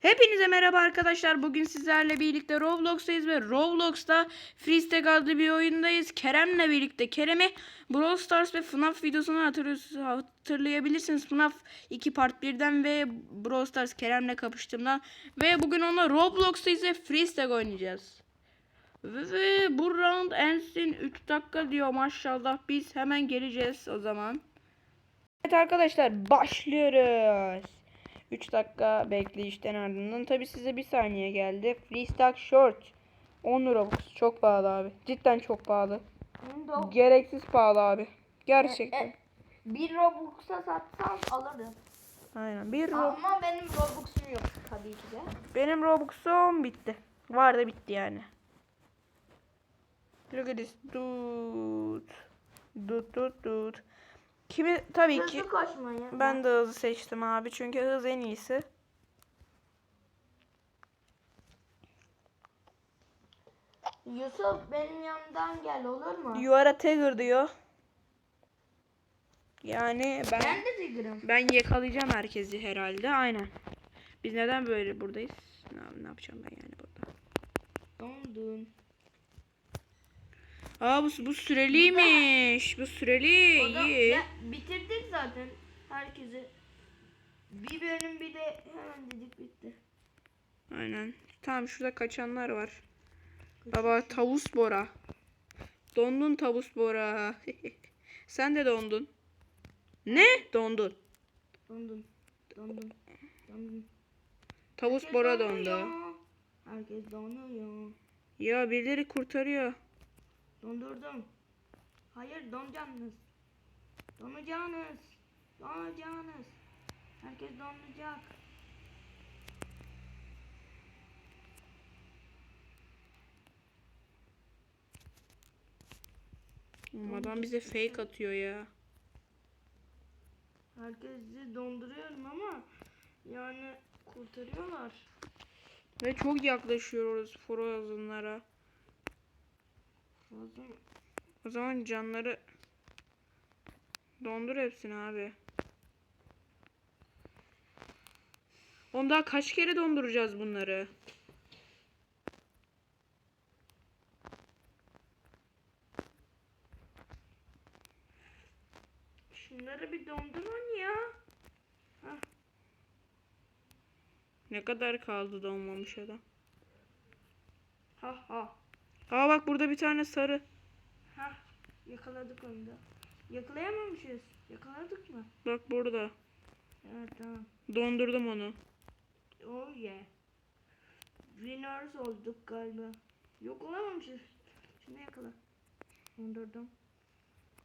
Hepinize merhaba arkadaşlar. Bugün sizlerle birlikte Roblox'tayız ve Roblox'ta Freestag adlı bir oyundayız. Kerem'le birlikte. Kerem'i Brawl Stars ve FNAF videosunu hatırlayabilirsiniz. FNAF 2 Part 1'den ve Brawl Stars Kerem'le kapıştığımdan. Ve bugün onunla Roblox'tayız ve Freestag oynayacağız. Ve, bu round ensin 3 dakika diyor maşallah. Biz hemen geleceğiz o zaman. Evet arkadaşlar başlıyoruz. 3 dakika bekleyişten ardından tabi size bir saniye geldi. Freestyle Short 10 Robux çok pahalı abi. Cidden çok pahalı. Gereksiz pahalı abi. Gerçekten. E, Bir Robux'a satsam alırım. Aynen. Bir Rob Ama benim Robux'um yok tabii ki de. benim Robux'um bitti. Var da bitti yani. Look at this dude. Dude dude dude. Kimi tabii ki Hızlı koşmayı. ben de hızı seçtim abi çünkü hız en iyisi. Yusuf benim yanımdan gel olur mu? You are a tiger diyor. Yani ben Ben de Tigger'ım. ben yakalayacağım herkesi herhalde. Aynen. Biz neden böyle buradayız? Ne, ne yapacağım ben yani burada? Dondun. Aa bu, bu süreliymiş. Bu süreli. O da iyi. ben- bitirdik zaten herkesi. Bir bölüm bile hemen dedik bitti. Aynen. Tamam şurada kaçanlar var. Baba tavus bora. Dondun tavus bora. Sen de dondun. Ne? Dondun. Dondun. Dondun. Dondun. Tavus Herkes bora dondu. Herkes donuyor. Ya birileri kurtarıyor. Dondurdum. Hayır donacaksınız. Donacaksınız. Donacaksınız. Herkes donacak. Oğlum Adam bize fake atıyor ya. Herkesi donduruyorum ama yani kurtarıyorlar. Ve çok yaklaşıyoruz Frozen'lara. O zaman canları dondur hepsini abi. Oğlum daha kaç kere donduracağız bunları? Şunları bir dondurun ya. Ne kadar kaldı donmamış adam? Ha ha. Aa bak burada bir tane sarı. Ha. Yakaladık onu da. Yakalayamamışız. Yakaladık mı? Bak burada. Evet tamam. Dondurdum onu. Oh yeah. Winners olduk galiba. Yok olamamışız. Şunu yakala. Dondurdum.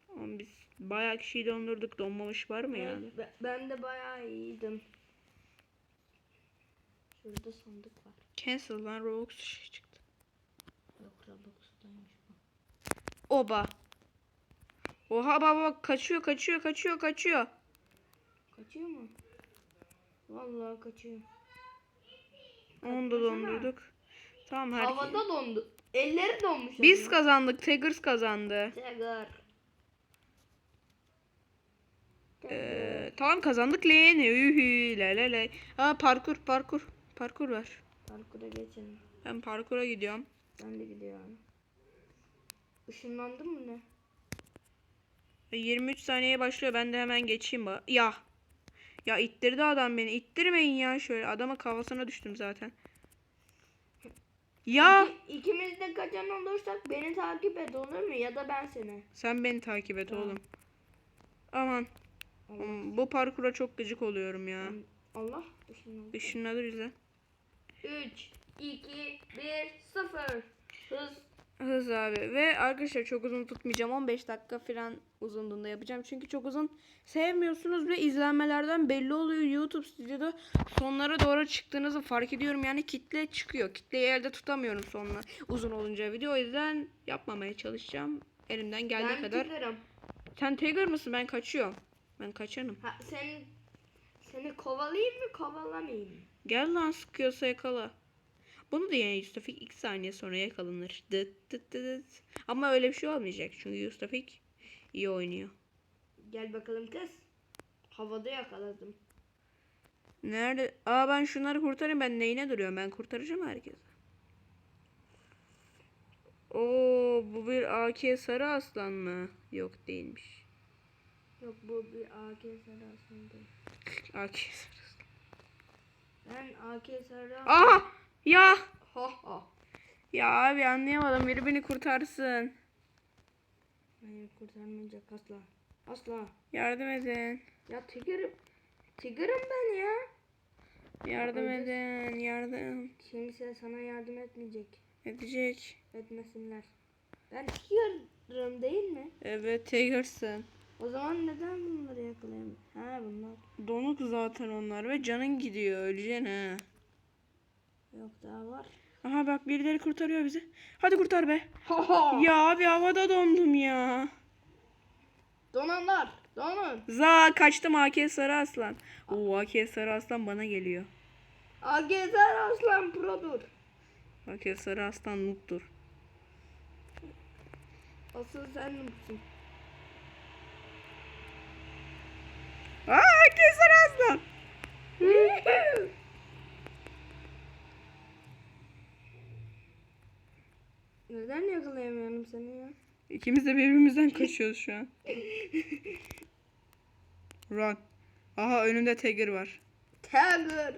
Oğlum biz bayağı kişiyi dondurduk. Donmamış var mı yani? Evet, be- ben de bayağı iyiydim. Şurada sandık var. Cancel lan Robux şey çıktı. Yok Robux'taymış bu. Oba. Oha baba kaçıyor kaçıyor kaçıyor kaçıyor. Kaçıyor mu? Vallahi kaçıyor. Onu da dondurduk. Tamam herkes. Havada dondu. Elleri donmuş. Biz onun. kazandık. Tigers kazandı. Tiger. Ee, tamam kazandık lan. Ühü, la la la. Aa parkur parkur. Parkur var. Parkura geçelim. Ben parkura gidiyorum. Ben de gidiyorum. Işınlandın mı ne? E, 23 saniyeye başlıyor. Ben de hemen geçeyim. ba- Ya. Ya ittirdi adam beni. İttirmeyin ya şöyle. Adama kafasına düştüm zaten. Ya. İki, ikimiz de kaçan olursak beni takip et olur mu? Ya da ben seni. Sen beni takip et Tamam. oğlum. Aman. Allah. Oğlum, Bu parkura çok gıcık oluyorum ya. Allah ışınlandı. Işınladı bize. 3, 2, 1, 0. Hız. Hız abi. Ve arkadaşlar çok uzun tutmayacağım. 15 dakika falan uzunluğunda yapacağım. Çünkü çok uzun sevmiyorsunuz ve izlenmelerden belli oluyor. YouTube stüdyoda sonlara doğru çıktığınızı fark ediyorum. Yani kitle çıkıyor. Kitleyi elde tutamıyorum sonra uzun olunca video. O yüzden yapmamaya çalışacağım. Elimden geldiği ben kadar. tutarım. Sen Tiger mısın? Ben kaçıyorum. Ben kaçanım. Ha, sen, seni kovalayayım mı kovalamayayım mı? Gel lan sıkıyorsa yakala. Bunu da yani Yustafik 2 saniye sonra yakalanır. Dıt dıt dıt. Ama öyle bir şey olmayacak. Çünkü Yustafik iyi oynuyor. Gel bakalım kız. Havada yakaladım. Nerede? Aa ben şunları kurtarayım. Ben neyine duruyorum? Ben kurtaracağım herkesi. Oo bu bir AK sarı aslan mı? Yok değilmiş. Yok bu bir AK sarı aslında. AK sarı aslan. Ben AK sarı Aha! Ya! Ha ha. Ya abi anlayamadım. Biri beni kurtarsın. Hayır kurtarmayacak asla. Asla. Yardım edin. Ya Tigger'ım. Tigger'ım ben ya. Yardım Öldür. edin. Yardım Kimse sana yardım etmeyecek. edecek. Etmesinler. Ben Tigger'ım değil mi? Evet Tiger'sın. O zaman neden bunları yakalayamıyorum? Ha bunlar. Donuk zaten onlar ve canın gidiyor. Öleceksin ha. Yok daha var. Aha bak birileri kurtarıyor bizi. Hadi kurtar be. Ha ha. Ya abi havada dondum ya. Donanlar. Donun. Za kaçtım AK Sarı Aslan. Oo AK Sarı Aslan bana geliyor. AK sarı aslan produr. AK Sarı Aslan noob'dur. Asıl sen misin? Aa AK Sarı Aslan. Neden yakalayamıyorum seni ya? İkimiz de birbirimizden kaçıyoruz şu an. Run. Aha önümde Tiger var. Tiger.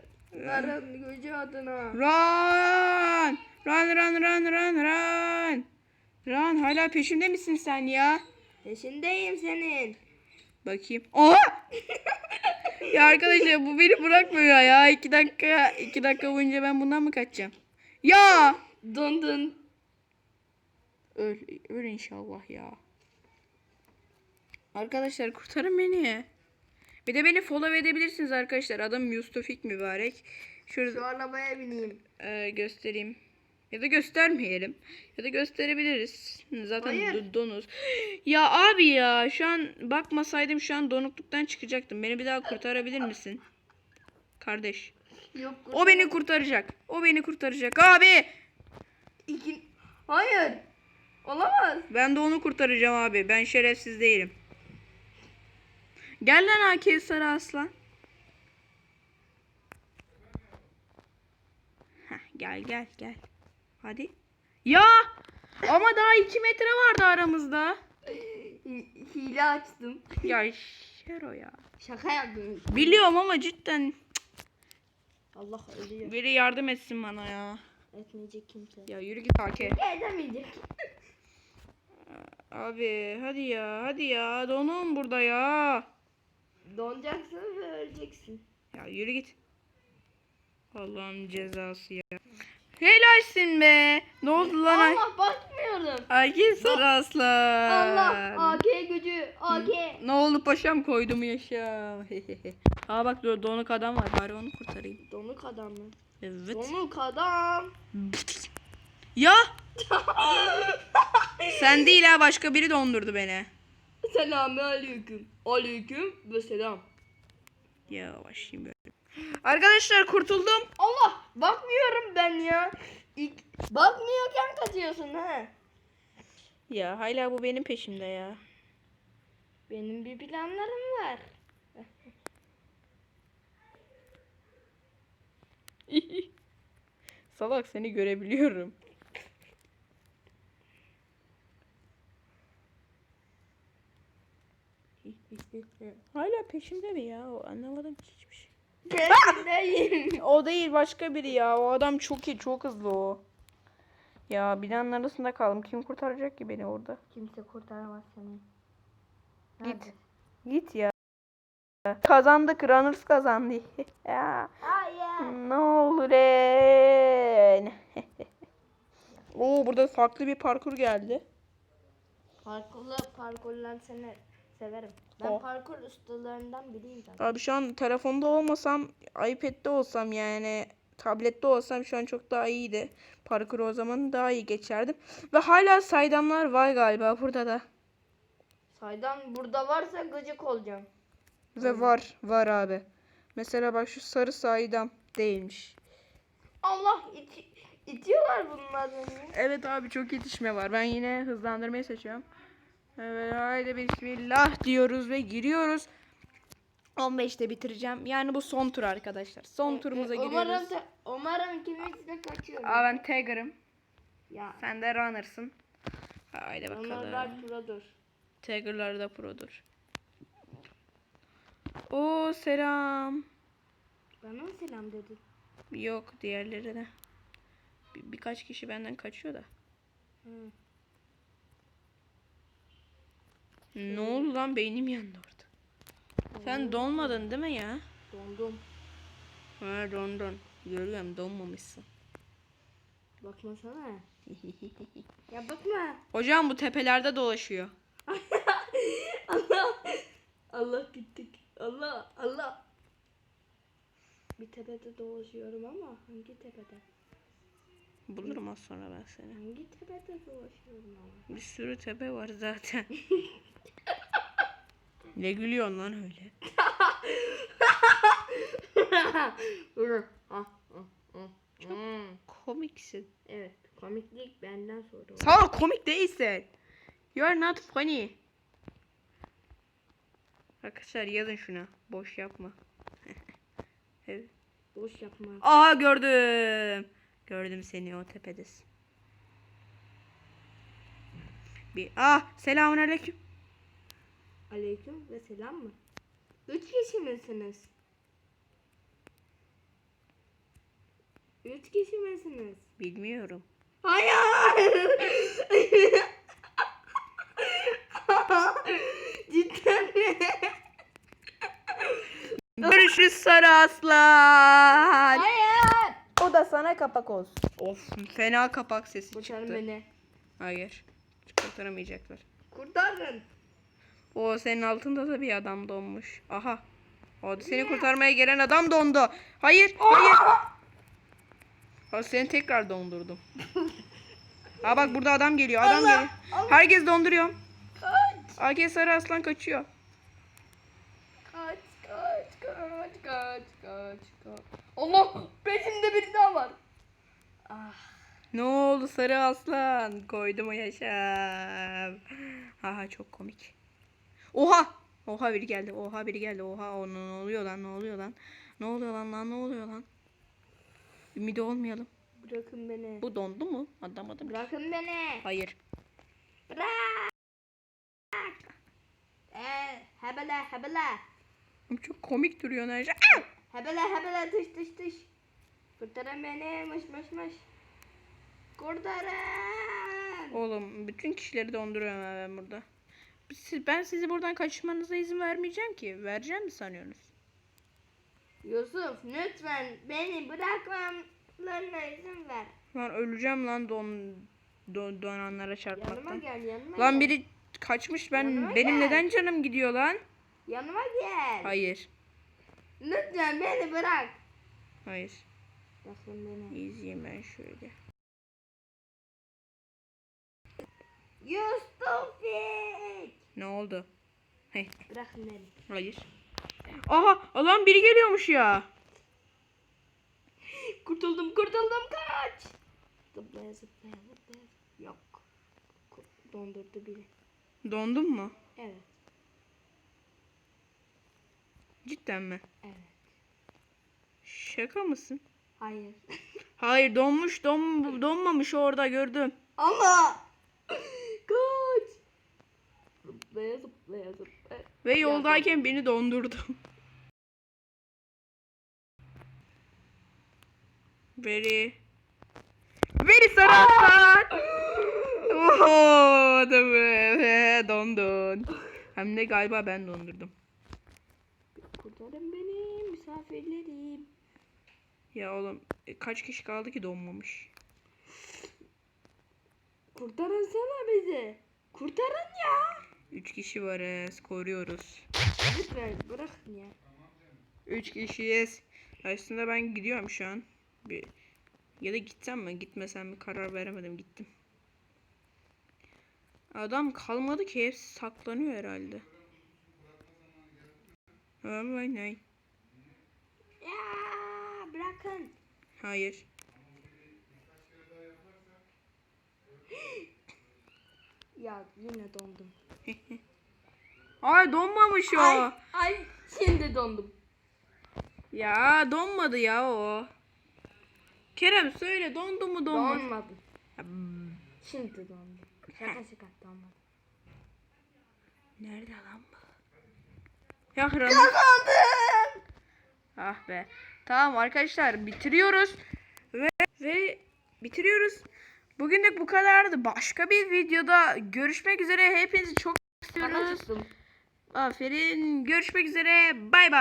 Ların gücü adına. Run! Run run run run run. Run hala peşimde misin sen ya? Peşindeyim senin. Bakayım. Oha! ya arkadaşlar bu beni bırakmıyor ya. İki dakika, iki dakika boyunca ben bundan mı kaçacağım? Ya! Dondun. Öl, öl inşallah ya. Arkadaşlar kurtarın beni. Bir de beni follow edebilirsiniz arkadaşlar. Adım Mustafik mübarek. Şurada Şu arabaya bineyim. e, göstereyim. Ya da göstermeyelim. Ya da gösterebiliriz. Zaten Hayır. do- donuz. Ya abi ya şu an bakmasaydım şu an donukluktan çıkacaktım. Beni bir daha kurtarabilir misin? Kardeş. Yok. O beni kurtaracak. O beni kurtaracak. Abi İki... Hayır. Olamaz. ben de onu kurtaracağım abi. Ben şerefsiz değilim. Gel lan AK Sarı Aslan. Heh, gel gel gel. Hadi. Ya! Ama daha 2 metre vardı aramızda. Hi- Hile açtım. Ya Şero ya. Şaka yaptım. Biliyorum ama cidden Allah ölüyor. biri yardım etsin bana ya. Etmeyecek kimse. Ya yürü git AK. Edemeyecek. Abi hadi ya hadi ya donum burada ya. Donacaksın ve öleceksin. Ya yürü git. Allah'ın cezası ya. Helalsin be. Ne oldu lan? Allah bakmıyorum. Ay sarı aslan. Allah AK gücü AK. Ne oldu paşam koydum yaşa. Aa bak dur donuk adam var bari onu kurtarayım. Donuk adam mı? Evet. Donuk adam. Ya. Sen değil ha başka biri dondurdu beni. Selamun aleyküm. Aleyküm ve selam. Yavaş şimdi böyle. Arkadaşlar kurtuldum. Allah bakmıyorum ben ya. İlk, bakmıyorken kaçıyorsun ha. Ya hala bu benim peşimde ya. Benim bir planlarım var. Salak seni görebiliyorum. Hala peşimde mi ya? O Anlamadım ki hiçbir şey. Peşindeyim. O değil başka biri ya. O adam çok iyi, çok hızlı o. Ya binanın arasında kaldım. Kim kurtaracak ki beni orada? Kimse kurtaramaz seni. Git. Git ya. Kazandık. Runners kazandı. ya. Hayır. Ne olur en. Oo burada farklı bir parkur geldi. Parkurlu parkurlar seni severim. Ben Oh. parkur ustalarından biriyim zaten. Abi şu an telefonda olmasam, iPad'de olsam yani tablette olsam şu an çok daha iyiydi. Parkuru o zaman daha iyi geçerdim. Ve hala saydamlar var galiba burada da. Saydan burada varsa gıcık olacağım. Ve var, var abi. Mesela bak şu sarı saydam değilmiş. Allah iti- itiyorlar bunlar beni. Evet abi çok yetişme var. Ben yine hızlandırmayı seçiyorum. Evet haydi bismillah diyoruz ve giriyoruz. 15'te bitireceğim. Yani bu son tur arkadaşlar. Son turumuza E, umarım, giriyoruz. te- umarım ikimiz de kaçıyoruz. Aa ben Tiger'ım. Ya. Sen de Runner'sın. Haydi Onlar bakalım. produr. Tiger'lar da produr. Oo selam. Bana mı selam dedin? Yok diğerleri de. Bir- birkaç kişi benden kaçıyor da. Hı. Ne oldu lan beynim yandı orada. Sen donmadın değil mi ya? Dondum. Ha dondun. Görüyorum donmamışsın. Bakmasana. ya bakma. Hocam bu tepelerde dolaşıyor. Allah. Allah gittik. Allah. Allah. Bir tepede dolaşıyorum ama hangi tepede? Bulurum az sonra ben seni. Hangi tepede dolaşıyorum ama? Bir sürü tepe var zaten. ne gülüyorsun lan öyle? Hmm. Komiksin. Evet, komiklik benden sonra. Sağ komik değilsin. You are not funny. Arkadaşlar yazın şuna. Boş yapma. evet. Boş yapma. Aha gördüm. Gördüm seni o tepedesin. Bir ah selamun aleyküm. Aleyküm ve selam mı? Üç kişi misiniz? Üç kişi misiniz? Bilmiyorum. Hayır. Cidden mi? Görüşürüz sarı aslan. Hayır. Sana kapak olsun. Of fena kapak sesi Kurtarın çıktı. beni. Hayır. Kurtaramayacaklar. Kurtarın. O senin altında da bir adam donmuş. Aha. O seni kurtarmaya gelen adam dondu. Hayır, hayır. O seni tekrar dondurdum. Ha bak burada adam geliyor. Adam Allah, geliyor. Allah. Herkes donduruyor. Kaç. Herkes sarı aslan kaçıyor. Kaç kaç kaç kaç kaç. Allah peşimde biri daha var. Ah. Ne oldu sarı aslan? Koydum o yaşam. Aha çok komik. Oha! Oha biri geldi. Oha biri geldi. Oha o ne oluyor lan? Ne oluyor lan? Ne oluyor lan lan? Ne oluyor lan? Ümidi olmayalım. Bırakın beni. Bu dondu mu? Anlamadım. Bırakın beni. Hayır. Bırak. Ee, hebele hebele. Çok komik duruyor Nerce. Hebele hebele tış tış tış. Kurtarın beni mış mış mış. Kurtarın. Oğlum bütün kişileri donduruyorum ben burada. Siz, ben sizi buradan kaçmanıza izin vermeyeceğim ki. Vereceğim mi sanıyorsunuz? Yusuf lütfen beni bırakmamlarına izin ver. Lan öleceğim lan don, don donanlara Yanıma çarpmaktan. gel yanıma Lan gel. biri kaçmış ben Yanıma benim gel. neden canım gidiyor lan? Yanıma gel. Hayır. Lütfen beni bırak. Hayır. Bırakın beni. İzleyeyim ben şöyle. Yusufik. Ne oldu? Heh, Bırakın beni. hayır. Aha lan biri geliyormuş ya. Kurtuldum kurtuldum kaç. Zıplaya zıplaya zıplaya. Yok. Dondurdu biri. Dondun mu? Evet. Cidden mi? Evet. Şaka mısın? Hayır. Hayır donmuş don, donmamış orada gördüm. Ama. Kaç. Zıplaya zıplaya zıplaya. Ve yoldayken beni dondurdu. Veri. Veri sarı aslan. Oho adamı dondun. Hem de galiba ben dondurdum. Kurtarın beni misafirlerim. Ya oğlum e, kaç kişi kaldı ki donmamış. Kurtarın sana bizi. Kurtarın ya. Üç kişi varız koruyoruz. Lütfen bırakın ya. Üç kişiyiz. Aslında ben gidiyorum şu an. Bir ya da gitsem mi gitmesem mi karar veremedim gittim. Adam kalmadı ki hepsi saklanıyor herhalde. Aman ay. Ya bırakın. Hayır. Ya yine dondum. Ay donmamış o. Ay, ay şimdi dondum. Ya donmadı ya o. Kerem söyle dondu mu donmadı? Donmadı. Hmm, Şimdi dondum. Şaka şaka donmadı. Nerede lan bu? Ya Kazandım. Ah be. Tamam arkadaşlar bitiriyoruz. Ve, ve bitiriyoruz. Bugünlük bu kadardı. Başka bir videoda görüşmek üzere. Hepinizi çok seviyoruz. Aferin. Görüşmek üzere. Bay bay.